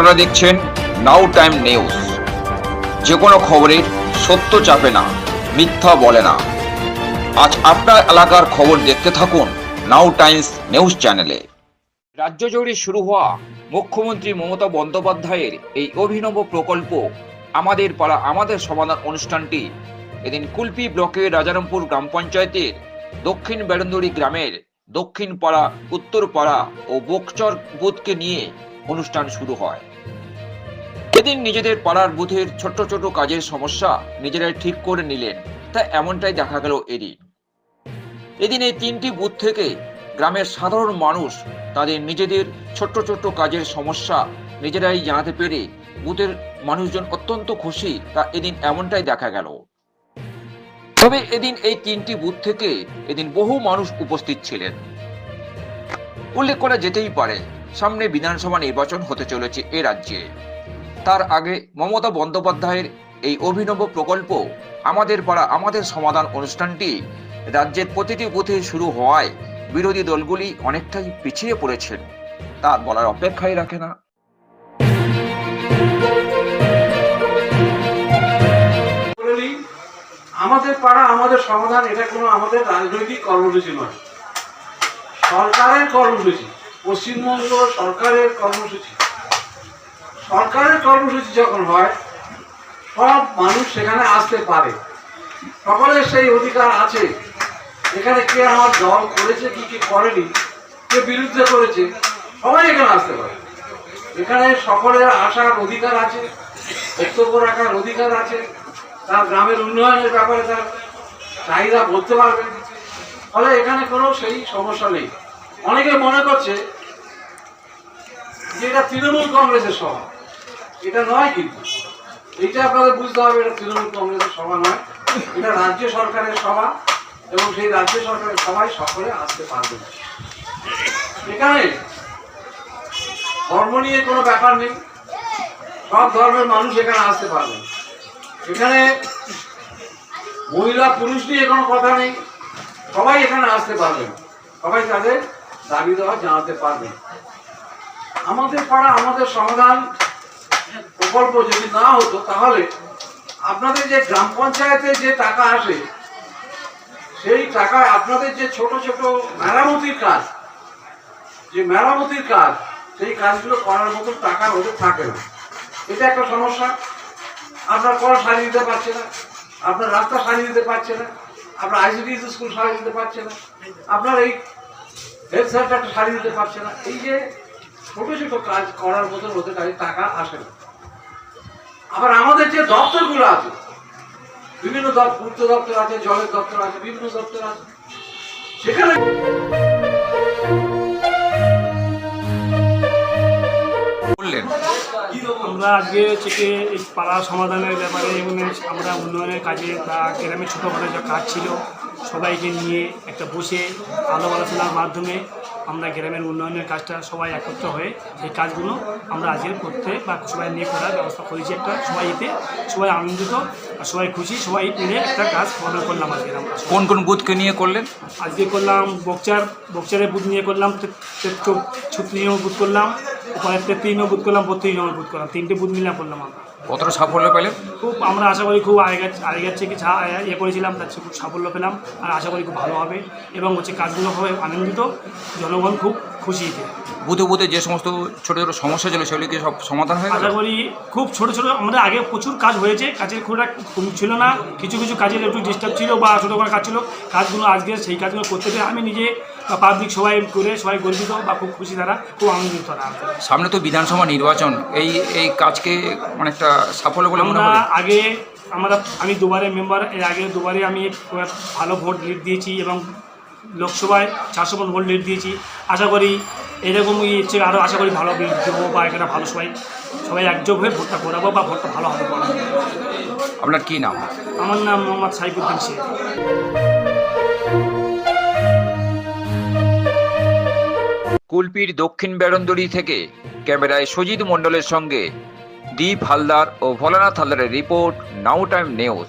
আপনারা দেখছেন নাও time news যে কোনো খবরের সত্য চাপে না, মিথ্যা বলে না। আজ আপনার এলাকার খবর দেখতে থাকুন নাও টাইমস নিউজ চ্যানেলে রাজ্য জুড়ে শুরু হওয়া মুখ্যমন্ত্রী মমতা বন্দ্যোপাধ্যায়ের এই অভিনব প্রকল্প, আমাদের পাড়া, আমাদের সমাধান অনুষ্ঠানটি এদিন কুলপি ব্লকের রাজারামপুর গ্রাম পঞ্চায়েতের দক্ষিণ বেড়ন্দড়ি গ্রামের দক্ষিণ পাড়া উত্তর পাড়া ও বকচর বুথকে নিয়ে অনুষ্ঠান শুরু হয়। এদিন নিজেদের পাড়ার বুথের ছোট ছোট কাজের সমস্যা নিজেরাই ঠিক করে নিলেন, তা এমনটাই দেখা গেল এদিন। এদিন এই তিনটি বুথ থেকে গ্রামের সাধারণ মানুষ তাদের নিজেদের ছোট্ট ছোট্ট কাজের সমস্যা নিজেরাই জানাতে পেরে বুথের মানুষজন অত্যন্ত খুশি, তা এদিন এমনটাই দেখা গেল। তবে এদিন এই তিনটি বুথ থেকে এদিন বহু মানুষ উপস্থিত ছিলেন। উল্লেখ করা যেতেই পারে সামনে বিধানসভা নির্বাচন হতে চলেছে এ রাজ্যে। তার আগে মমতা বন্দ্যোপাধ্যায়ের এই অভিনব প্রকল্প, আমাদের পাড়া, আমাদের সমাধান অনুষ্ঠানটি রাজ্যের প্রতিটি বুথে শুরু হওয়ায় বিরোধী দলগুলি অনেকটাই পিছিয়ে পড়েছেন। তার বলার অপেক্ষাই রাখে না। আমাদের পাড়া, আমাদের সমাধান, এটা কোনো আমাদের রাজনৈতিক কর্মসূচি নয়। সরকারের কর্মসূচি। পশ্চিমবঙ্গ সরকারের কর্মসূচি। সরকারের কর্মসূচি যখন হয়, সব মানুষ সেখানে আসতে পারে। সকলের সেই অধিকার আছে। এখানে কে আমার দল করেছে, কি কি করেনি, কে বিরুদ্ধে করেছে, সবাই এখানে আসতে পারে। এখানে সকলের আসার অধিকার আছে, বক্তব্য রাখার অধিকার আছে, তার গ্রামের উন্নয়নের ব্যাপারে তার চাহিদা বলতে পারবে। ফলে এখানে কোনো সেই সমস্যা নেই। অনেকে মনে করছে যে এটা তৃণমূল কংগ্রেসের সভা। এটা নয় কিন্তু। এইটা আপনাদের বুঝতে হবে, এটা তৃণমূল কংগ্রেসের সভা নয়। এটা রাজ্য সরকারের সভা এবং সেই রাজ্য সরকারের সভায় সকলে আসতে পারবে এখানে ধর্ম নিয়ে কোনো ব্যাপার নেই। সব ধর্মের মানুষ এখানে আসতে পারবে। এখানে মহিলা পুরুষ নিয়ে কোনো কথা নেই। সবাই এখানে আসতে পারবে সবাই তাদের দাবি দেওয়া জানাতে পারবেন আমাদের পাড়া, আমাদের সমাধান প্রকল্প যদি না হতো, তাহলে আপনাদের যে গ্রাম পঞ্চায়েতে যে টাকা আসে, সেই টাকায় আপনাদের যে ছোট ছোট মেরামতির কাজ, যে মেরামতির কাজ, সেই কাজগুলো করার মতো টাকা ওদের থাকে না। এটা একটা সমস্যা। আপনার কল সারিয়ে দিতে পারছে না, আপনার রাস্তা সারিয়ে দিতে পারছে না, আপনার আইসিডি স্কুল সারিয়ে দিতে পারছে না, আপনার এই হেলথ সেন্টারটা সারিয়ে দিতে পারছে না। এই যে ছোট ছোট কাজ করার মতন ওদের কাছে টাকা আসে না। আবার আমাদের যে দপ্তরগুলো আছে বিভিন্ন দপ্তর পূর্ত দপ্তর আছে জলের দপ্তর আছে বিভিন্ন দপ্তর আছে সেখানে বললেন। আমরা আজকে হচ্ছে কি এই পাড়া সমাধানের ব্যাপারে এবং আমরা উন্নয়নের কাজে বা গ্রামে ছোটোখাটো যা কাজ ছিল সবাইকে নিয়ে একটা বসে আলো আলোচনার মাধ্যমে আমরা গ্রামের উন্নয়নের কাজটা সবাই একত্র হয়ে এই কাজগুলো আমরা আজকে করতে বা সবাই নিয়ে করার ব্যবস্থা করেছি একটা। সবাই এতে সবাই আনন্দিত আর সবাই খুশি সবাই মিলে একটা কাজ সমাধান করলাম আজকে আমরা। কোন কোন বুথকে নিয়ে করলেন? আজকে করলাম বকচার বকচারের বুথ নিয়ে করলাম ছত্রিশ বুথ করলাম তেত্রিশ নম্বর বুথ করলাম বত্রিশ নম্বর বুথ করলাম। তিনটে বুথ মিলে করলাম আমরা। কতটা সাফল্য পেলেন খুব আমরা আশা করি খুব আগের আগের থেকে যা ইয়ে করেছিলাম তার চেয়ে খুব সাফল্য পেলাম আর আশা করি খুব ভালো হবে। এবং হচ্ছে কাজগুলো হবে আনন্দিত জনগণ খুব খুশি এতে বুথে বুথে যে সমস্ত ছোট ছোট সমস্যা ছিল সেগুলি কি সব সমাধান হয়ে আশা করি খুব ছোট ছোট আমাদের আগে প্রচুর কাজ হয়েছে কাজের খুব একটা কম ছিল না। কিছু কিছু কাজের একটু ডিস্টার্ব ছিল বা ছোটো করে কাজ ছিল কাজগুলো আজকে সেই কাজগুলো করতে আমি নিজে পাবলিক সবাই করে সবাই গর্বিত বা খুব খুশি তারা খুব আনন্দিত তারা। সামনে তো বিধানসভা নির্বাচন এই এই কাজকে অনেকটা সাফল্য বলে মনে আমরা আগে আমরা আমি দুবারে মেম্বার এর আগে দুবারে আমি ভালো ভোট লিড দিয়েছি এবং লোকসভায় চারশো মন ভোট লিড দিয়েছি। আশা করি এরকমই ইচ্ছে আরও আশা করি ভালো লিড দেবো বা এখানে ভালো সবাই সবাই একযোগ হয়ে ভোটটা করাবো বা ভোটটা ভালো হবে। আপনার কী নাম? আমার নাম মোহাম্মদ সাইফুদ্দিন শেখ। কুলপির দক্ষিণ বেড়ন্দড়ি থেকে ক্যামেরায় সজিত মণ্ডলের সঙ্গে দীপ হালদার ও ভোলানাথ হালদারের রিপোর্ট, নাও টাইম নিউজ।